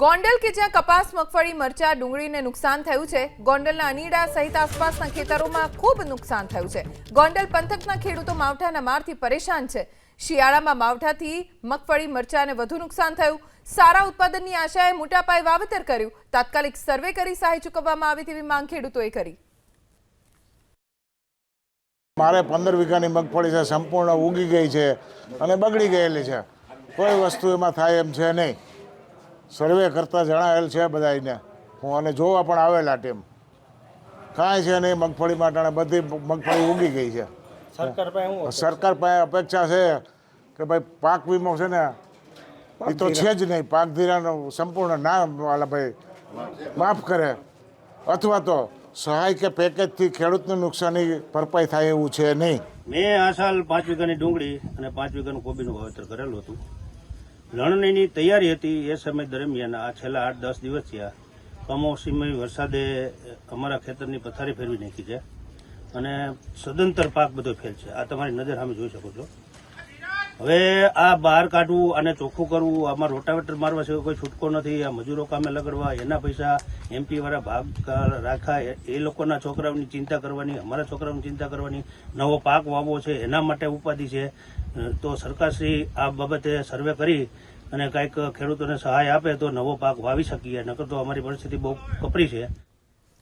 ગોંડલ કે જ્યાં કપાસ, મગફળી, મરચા, ડુંગળીને નુકસાન થયું છે, ગોંડલના અનીડા સહિત આસપાસના ખેતરોમાં ખૂબ નુકસાન થયું છે. ગોંડલ પંથકના ખેડૂતો માવઠાના મારથી પરેશાન છે. શિયાળામાં માવઠાથી મગફળી, મરચાને વધુ નુકસાન થયું. સારા ઉત્પાદનની આશાએ મોટા પાયે વાવેતર કર્યું. તાત્કાલિક સર્વે કરી સહાય ચૂકવવામાં આવે તેવી માંગ ખેડૂતોએ કરી. મારે પંદર વીઘાની મગફળી છે, સંપૂર્ણ ઉગી ગઈ છે અને બગડી ગયેલી છે. કોઈ વસ્તુ એમાં થાય એમ છે નહીં. સર્વે કરતાં જણાવેલ છે બધાને હું અને જોવા પણ આવેલા ટીમ. કાંઈ છે નહીં મગફળી માટે બધી મગફળી ઉગી ગઈ છે. સરકાર પાસે હું સરકાર પાસે અપેક્ષા છે કે ભાઈ પાક વીમો છે ને એ તો છે જ નહીં. પાક ધીરાનો સંપૂર્ણ ના વાલા ભાઈ માફ કરે. અથવા તો સહાય કે પેકેજથી ખેડૂતને નુકસાની ભરપાઈ થાય એવું છે નહીં. મેં આ સાલ પાંચ વીઘાની ડુંગળી અને પાંચ વીઘાનું કોબીનું વાવેતર કરેલું હતું. લણણીની તૈયારી હતી એ સમય દરમિયાન આ છેલ્લા આઠ દસ દિવસ થયા. કમોસમી વરસાદે અમારા ખેતરની પથારી ફેરવી નાખી છે અને સદંતર પાક બધો ફેલ છે આ તમારી નજર સામે જોઈ શકો છો. હવે આ બહાર કાઢવું અને ચોખ્ખું કરવું, આમાં રોટાવેટર મારવા સિવાય કોઈ છૂટકો નથી, આ મજૂરો કામે લગાડવા, એના પૈસા એમપી વાળા ભાગ રાખા એ લોકોના છોકરાઓની ચિંતા કરવાની, અમારા છોકરાઓની ચિંતા કરવાની, નવો પાક વાવવો છે, એના માટે ઉપાધિ છે. તો સરકારશ્રી આ બાબતે સર્વે કરી અને કાંઈક ખેડૂતોને સહાય આપે તો નવો પાક વાવી શકીએ, નકર તો અમારી પરિસ્થિતિ બહુ કપરી છે.